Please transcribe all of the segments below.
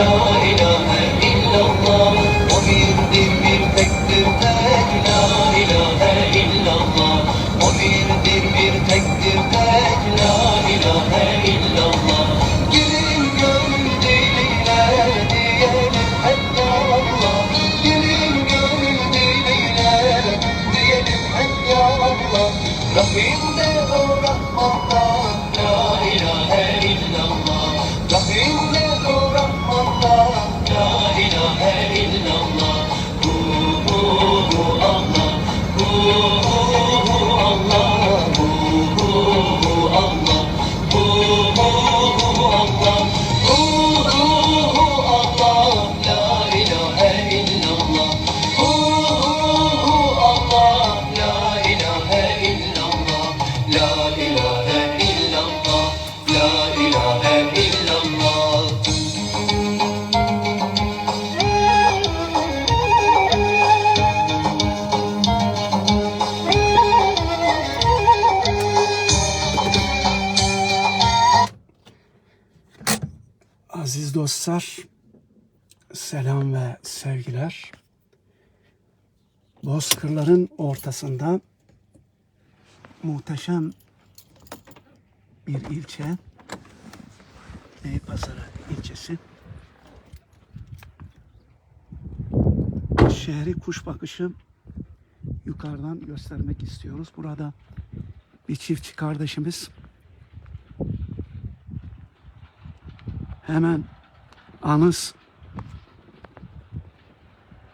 어. Bozkırların ortasında muhteşem bir ilçe, Beypazarı ilçesi. Şehri kuş bakışı yukarıdan göstermek istiyoruz. Burada bir çiftçi kardeşimiz hemen anız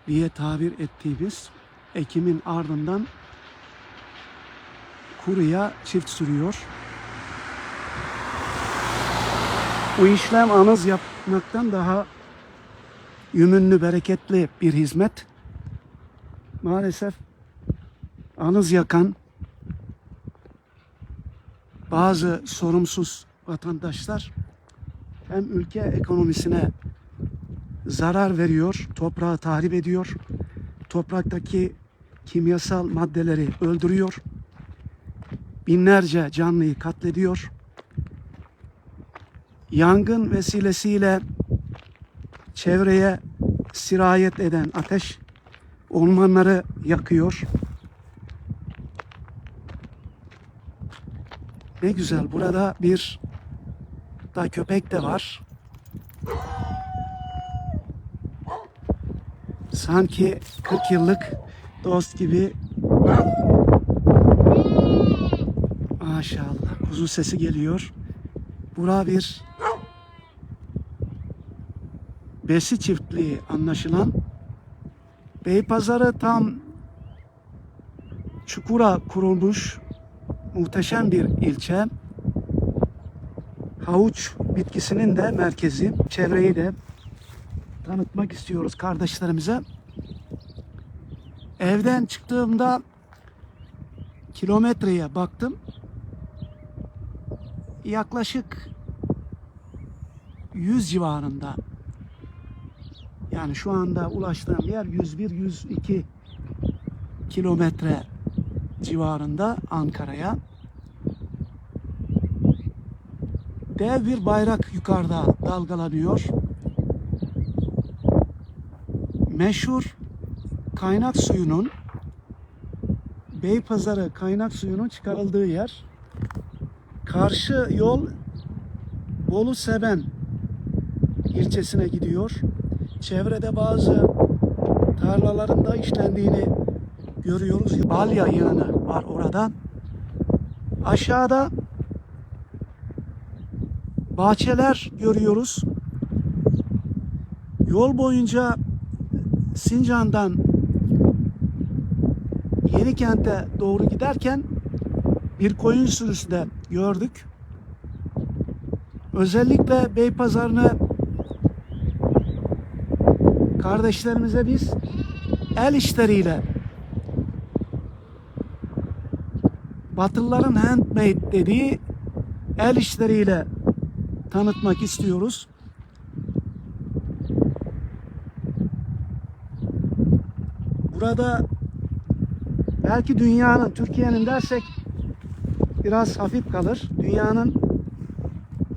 diye tabir ettiğimiz Ekim'in ardından kuruya çift sürüyor. Bu işlem anız yapmaktan daha yümünlü, bereketli bir hizmet. Maalesef anız yakan bazı sorumsuz vatandaşlar hem ülke ekonomisine zarar veriyor, toprağı tahrip ediyor, topraktaki kimyasal maddeleri öldürüyor, binlerce canlıyı katlediyor, yangın vesilesiyle çevreye sirayet eden ateş ormanları yakıyor. Ne güzel burada bir da köpek de var. Sanki 40 yıllık dost gibi. Maşallah kuzu sesi geliyor. Bura bir besi çiftliği anlaşılan. Beypazarı tam çukura kurulmuş muhteşem bir ilçe havuç bitkisinin de merkezi. Çevreyi de tanıtmak istiyoruz kardeşlerimize. Evden çıktığımda kilometreye baktım. Yaklaşık 100 civarında. Yani şu anda ulaştığım yer 101-102 kilometre civarında Ankara'ya. Dev bir bayrak yukarıda dalgalanıyor. Meşhur kaynak suyunun Beypazarı kaynak suyunun çıkarıldığı yer. Karşı yol Bolu Seben ilçesine gidiyor. Çevrede bazı tarlaların da işlendiğini görüyoruz. Balya yığını var orada. Aşağıda bahçeler görüyoruz. Yol boyunca Sincan'dan Yenikent'e doğru giderken bir koyun sürüsü de gördük. Özellikle Beypazarı'nı kardeşlerimize biz el işleriyle Batılıların handmade dediği el işleriyle tanıtmak istiyoruz. Burada belki dünyanın, Türkiye'nin dersek biraz hafif kalır. Dünyanın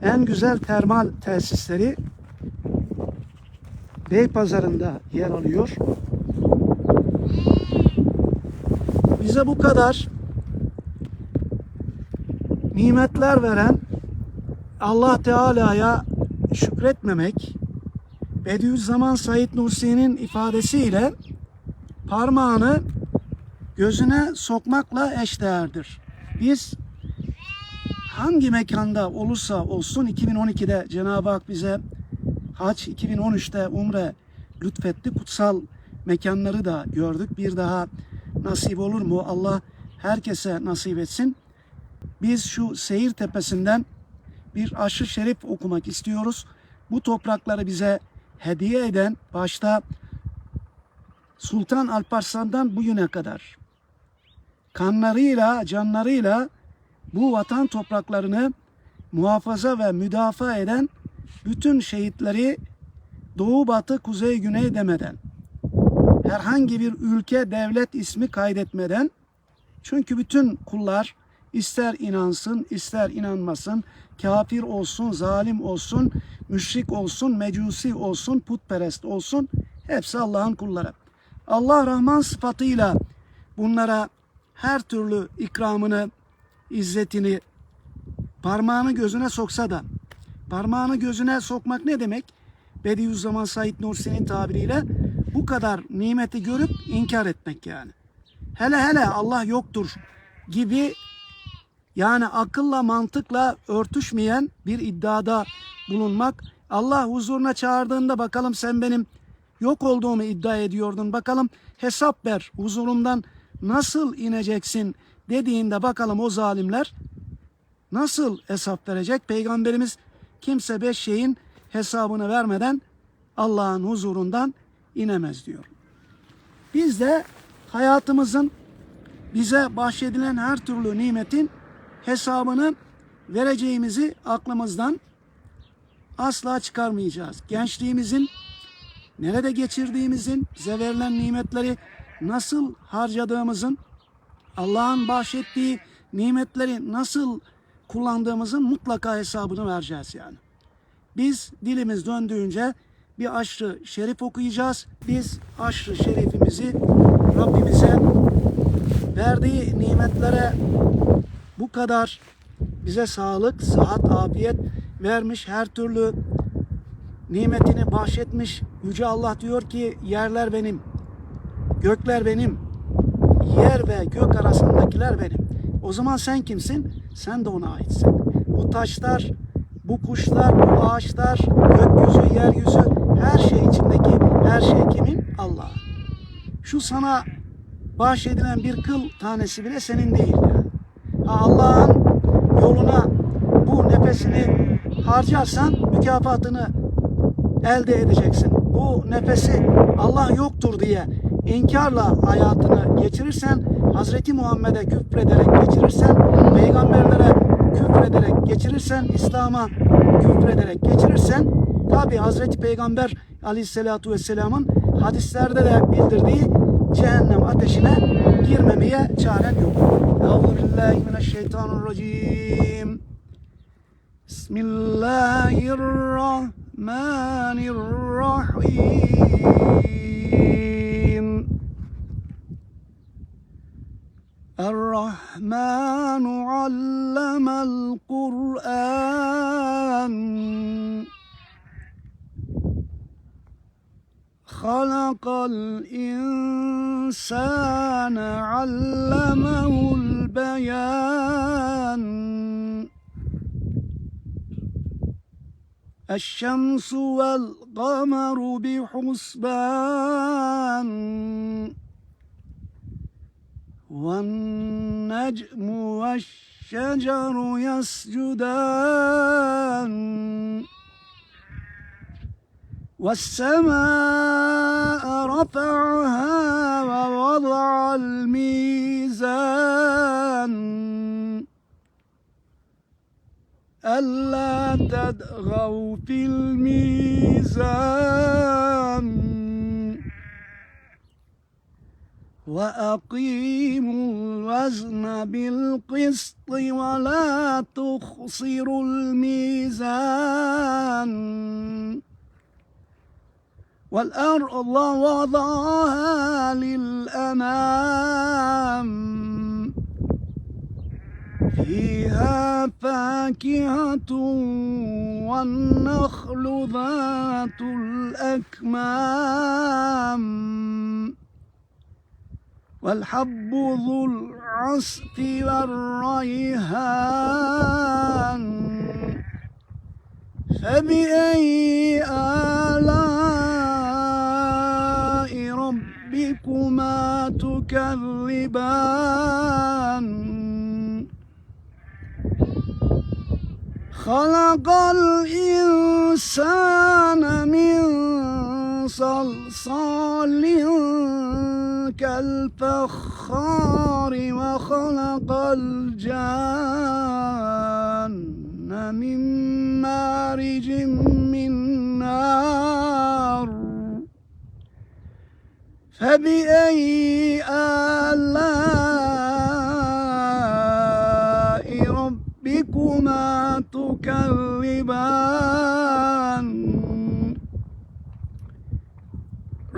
en güzel termal tesisleri Beypazarı'nda yer alıyor. Bize bu kadar nimetler veren Allah Teala'ya şükretmemek Bediüzzaman Said Nursi'nin ifadesiyle parmağını gözüne sokmakla eşdeğerdir. Biz hangi mekanda olursa olsun 2012'de Cenab-ı Hak bize Hac 2013'te Umre lütfetti. Kutsal mekanları da gördük. Bir daha nasip olur mu? Allah herkese nasip etsin. Biz şu seyir tepesinden bir aşırı şerif okumak istiyoruz. Bu toprakları bize hediye eden başta Sultan Alparslan'dan bugüne kadar kanlarıyla, canlarıyla bu vatan topraklarını muhafaza ve müdafaa eden bütün şehitleri doğu batı kuzey güney demeden herhangi bir ülke devlet ismi kaydetmeden çünkü bütün kullar ister inansın ister inanmasın kafir olsun zalim olsun müşrik olsun mecusi olsun putperest olsun hepsi Allah'ın kulları. Allah Rahman sıfatıyla bunlara her türlü ikramını, izzetini parmağını gözüne soksa da parmağını gözüne sokmak ne demek? Bediüzzaman Said Nursi'nin tabiriyle bu kadar nimeti görüp inkar etmek yani. Hele hele Allah yoktur gibi yani akılla mantıkla örtüşmeyen bir iddiada bulunmak. Allah huzuruna çağırdığında bakalım sen benim yok olduğumu iddia ediyordun. Bakalım hesap ver huzurumdan nasıl ineceksin dediğinde bakalım o zalimler nasıl hesap verecek? Peygamberimiz kimse beş şeyin hesabını vermeden Allah'ın huzurundan inemez diyor. Biz de hayatımızın bize bahşedilen her türlü nimetin hesabını vereceğimizi aklımızdan asla çıkarmayacağız. Gençliğimizin nerede geçirdiğimizin, bize verilen nimetleri nasıl harcadığımızın, Allah'ın bahşettiği nimetleri nasıl kullandığımızın mutlaka hesabını vereceğiz yani. Biz dilimiz döndüğünce bir aşrı şerif okuyacağız. Biz aşrı şerifimizi Rabbimize verdiği nimetlere bu kadar bize sağlık, sıhhat, afiyet vermiş, her türlü nimetini bahşetmiş. Yüce Allah diyor ki yerler benim, gökler benim, yer ve gök arasındakiler benim. O zaman sen kimsin? Sen de ona aitsin. Bu taşlar, bu kuşlar, bu ağaçlar, gökyüzü, yeryüzü, her şey içindeki her şey kimin? Allah. Şu sana bahşedilen bir kıl tanesi bile senin değil. Yani. Allah'ın yoluna bu nefesini harcarsan mükafatını elde edeceksin. Bu nefesi Allah yoktur diye inkarla hayatını geçirirsen, Hazreti Muhammed'e küfrederek geçirirsen, peygamberlere küfrederek geçirirsen, İslam'a küfrederek geçirirsen, tabi Hazreti Peygamber aleyhissalatu vesselamın hadislerde de bildirdiği cehennem ateşine girmemeye çaren yok. Euzubillahimineşşeytanirracim. Bismillahirrahmanirrahim. الرحمن علم القرآن. خلق الإنسان علمه البيان. الشمس والقمر بحسبان. والنجم والشجر يسجدان. والسماء رفعها ووضع الميزان. ألا تدغوا في الميزان. وأقيموا الوزن بالقسط ولا تخسروا الميزان. والأرض وضعها للأنام. فيها فاكهة والنخل ذات الأكمام. والحب ذو العصف والريحان. فبأي آلاء ربكما تكذبان؟ خلق الإنسان من صلصال كالفخار وخلق الجان من مارج من نار. فبأي آلاء ربكما تكذبان؟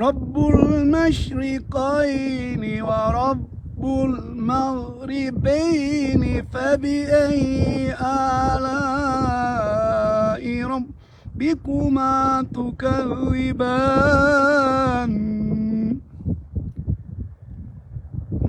رب المشرقين ورب المغربين فبأي آلاء ربكما تكذبان؟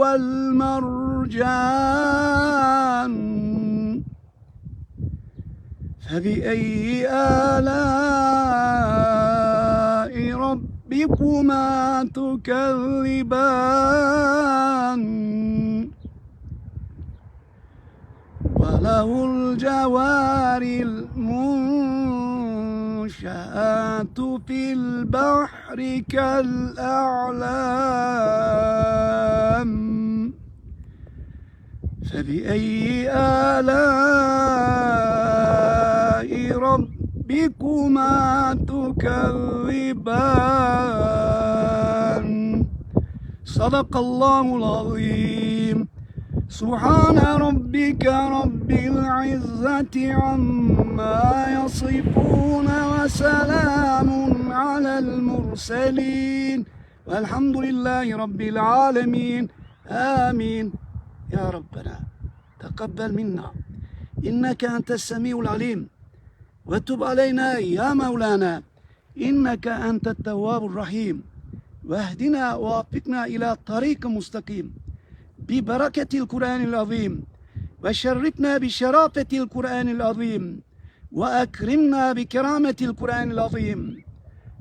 والمرجان فبأي آلاء ربكما تكذبان؟ وله الجوار المنشآت في البحر كالأعلام. فبأي آلاء ربكما تكذبان؟ صدق الله العظيم. سبحان ربك رب العزة عما يصفون وسلام على المرسلين والحمد لله رب العالمين. آمين. يا ربنا تقبل منا. إنك أنت السميع العليم. وتب علينا يا مولانا. إنك أنت التواب الرحيم. واهدنا ووفقنا إلى طريق مستقيم. bi bereketil Kur'anil azim ve şerrifna bi şerafetil Kur'anil azim ve ekrimna bi kerametil Kur'anil azim.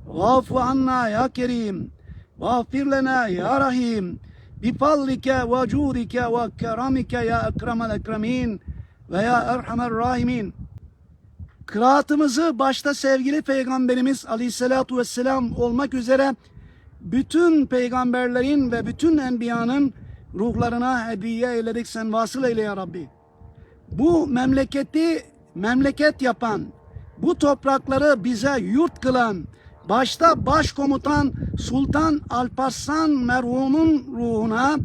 Gâfu anna ya kerim gâfir lena ya rahim. Bi fallike ve cudike ve keramike ya ekremel ekremin ve ya erhamer rahimin. Kıraatımızı başta sevgili Peygamberimiz Aleyhisselatu Vesselam olmak üzere bütün peygamberlerin ve bütün enbiyanın ruhlarına hediye eyledik sen vasıl eyle ya Rabbi. Bu memleketi memleket yapan, bu toprakları bize yurt kılan, başta başkomutan Sultan Alparslan merhumun ruhuna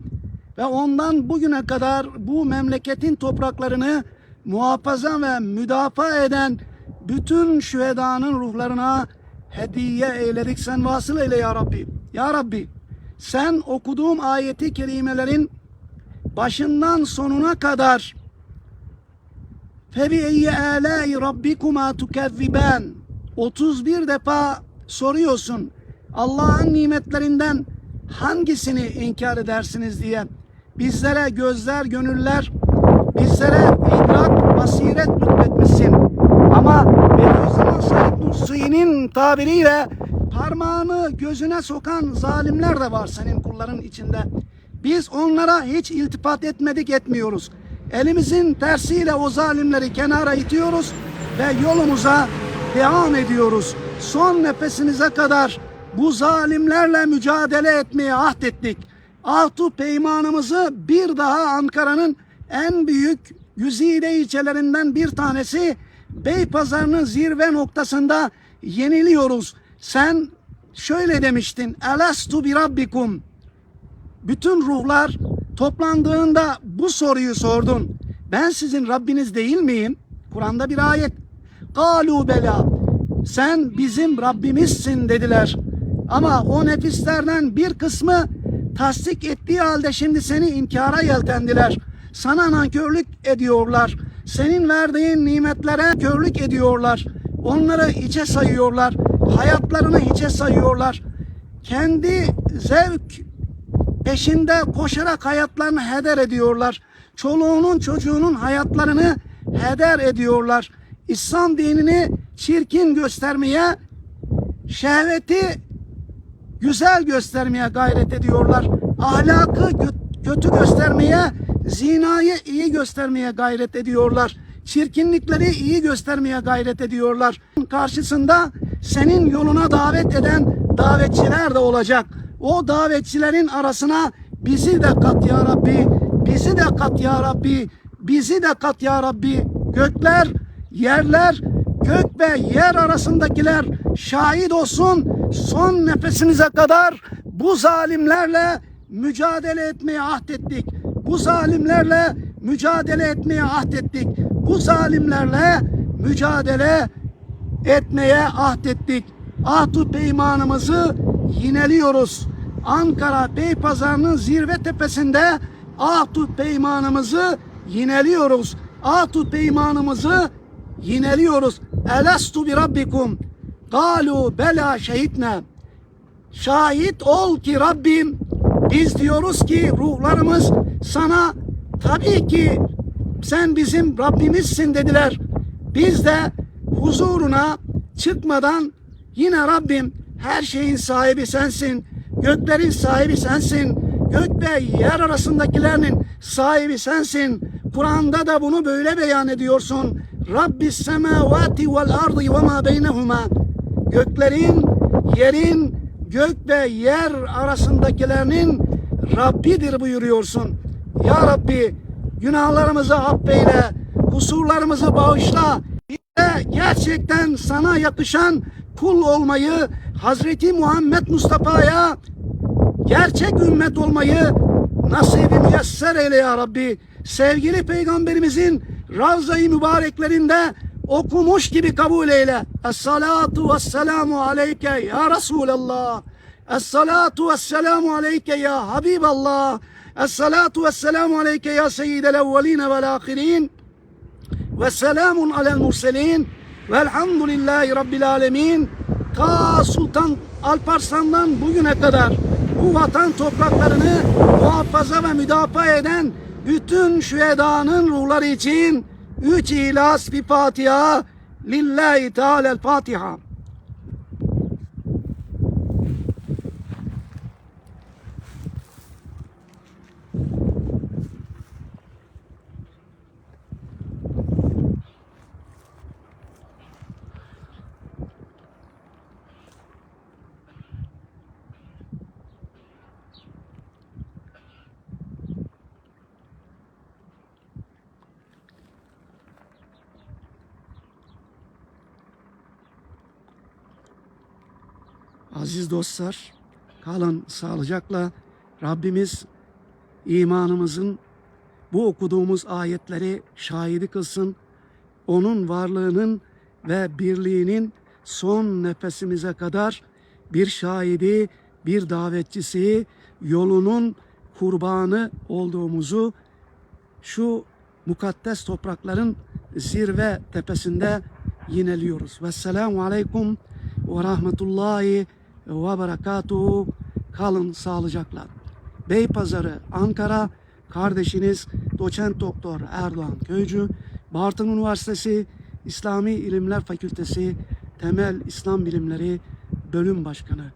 ve ondan bugüne kadar bu memleketin topraklarını muhafaza ve müdafaa eden bütün şühedanın ruhlarına hediye eyledik sen vasıl eyle ya Rabbi. Ya Rabbi sen okuduğum ayeti kerimelerin başından sonuna kadar Febi alâi rabbikuma tukezziban 31 defa soruyorsun. Allah'ın nimetlerinden hangisini inkar edersiniz diye. Bizlere gözler, gönüller, bizlere idrak, basiret lütfetmişsin. Ama Bediüzzaman Said Nursi'nin tabiriyle parmağını gözüne sokan zalimler de var senin nurların içinde. Biz onlara hiç iltifat etmedik etmiyoruz. Elimizin tersiyle o zalimleri kenara itiyoruz ve yolumuza devam ediyoruz. Son nefesinize kadar bu zalimlerle mücadele etmeye ahdettik. Ahtu peymanımızı bir daha Ankara'nın en büyük güzide ilçelerinden bir tanesi Beypazarı'nın zirve noktasında yeniliyoruz. Sen şöyle demiştin. Elastu bi rabbikum. Bütün ruhlar toplandığında bu soruyu sordun. Ben sizin Rabbiniz değil miyim? Kur'an'da bir ayet. Kalu bela. Sen bizim Rabbimizsin dediler. Ama o nefislerden bir kısmı tasdik ettiği halde şimdi seni inkara yeltendiler. Sana nankörlük ediyorlar. Senin verdiğin nimetlere körlük ediyorlar. Onları içe sayıyorlar. Hayatlarını hiçe sayıyorlar. Kendi zevk peşinde koşarak hayatlarını heder ediyorlar. Çoluğunun çocuğunun hayatlarını heder ediyorlar. İslam dinini çirkin göstermeye, şehveti güzel göstermeye gayret ediyorlar. Ahlakı kötü göstermeye, zinayı iyi göstermeye gayret ediyorlar. Çirkinlikleri iyi göstermeye gayret ediyorlar. Karşısında senin yoluna davet eden davetçiler de olacak. O davetçilerin arasına bizi de kat ya Rabbi, bizi de kat ya Rabbi, bizi de kat ya Rabbi. Gökler, yerler, gök ve yer arasındakiler şahit olsun son nefesimize kadar bu zalimlerle mücadele etmeye ahdettik. Bu zalimlerle mücadele etmeye ahdettik. Bu zalimlerle mücadele etmeye ahdettik. Ahdut peymanımızı yineliyoruz. Ankara Beypazarı'nın zirve tepesinde Ahdut peymanımızı yineliyoruz. Ahdut peymanımızı yineliyoruz. Elastu bi rabbikum. Galu bela şehitne. Şahit ol ki Rabbim biz diyoruz ki ruhlarımız sana tabii ki sen bizim Rabbimizsin dediler. Biz de huzuruna çıkmadan yine Rabbim her şeyin sahibi sensin. Göklerin sahibi sensin. Gök ve yer arasındakilerin sahibi sensin. Kur'an'da da bunu böyle beyan ediyorsun. Rabbis semavati vel ardı ve ma beynehuma. Göklerin, yerin, gök ve yer arasındakilerinin Rabbidir buyuruyorsun. Ya Rabbi günahlarımızı affeyle, kusurlarımızı bağışla. Gerçekten sana yakışan kul olmayı Hazreti Muhammed Mustafa'ya gerçek ümmet olmayı nasibi müyesser eyle ya Rabbi. Sevgili peygamberimizin Ravza-i Mübareklerinde okumuş gibi kabul eyle. Es-salatu vesselamu aleyke ya Resulallah. Es-salatu vesselamu aleyke ya Habiballah. Es-salatu vesselamu aleyke ya seyyidel evveline vel ahirin. Ve selamun alel murselin. Velhamdülillahi Rabbil alemin. Ta Sultan Alparslan'dan bugüne kadar bu vatan topraklarını muhafaza ve müdafaa eden bütün şühedanın ruhları için üç ilas bir Fatiha lillahi teala'l Fatiha. Aziz dostlar, kalın sağlıcakla Rabbimiz imanımızın bu okuduğumuz ayetleri şahidi kılsın. Onun varlığının ve birliğinin son nefesimize kadar bir şahidi, bir davetçisi, yolunun kurbanı olduğumuzu şu mukaddes toprakların zirve tepesinde yineliyoruz. Vesselamu aleyküm ve rahmetullahi ve berekatuhu. Kalın sağlıcakla. Beypazarı, Ankara, kardeşiniz Doçent Doktor Erdoğan Köycü, Bartın Üniversitesi İslami İlimler Fakültesi Temel İslam Bilimleri Bölüm Başkanı.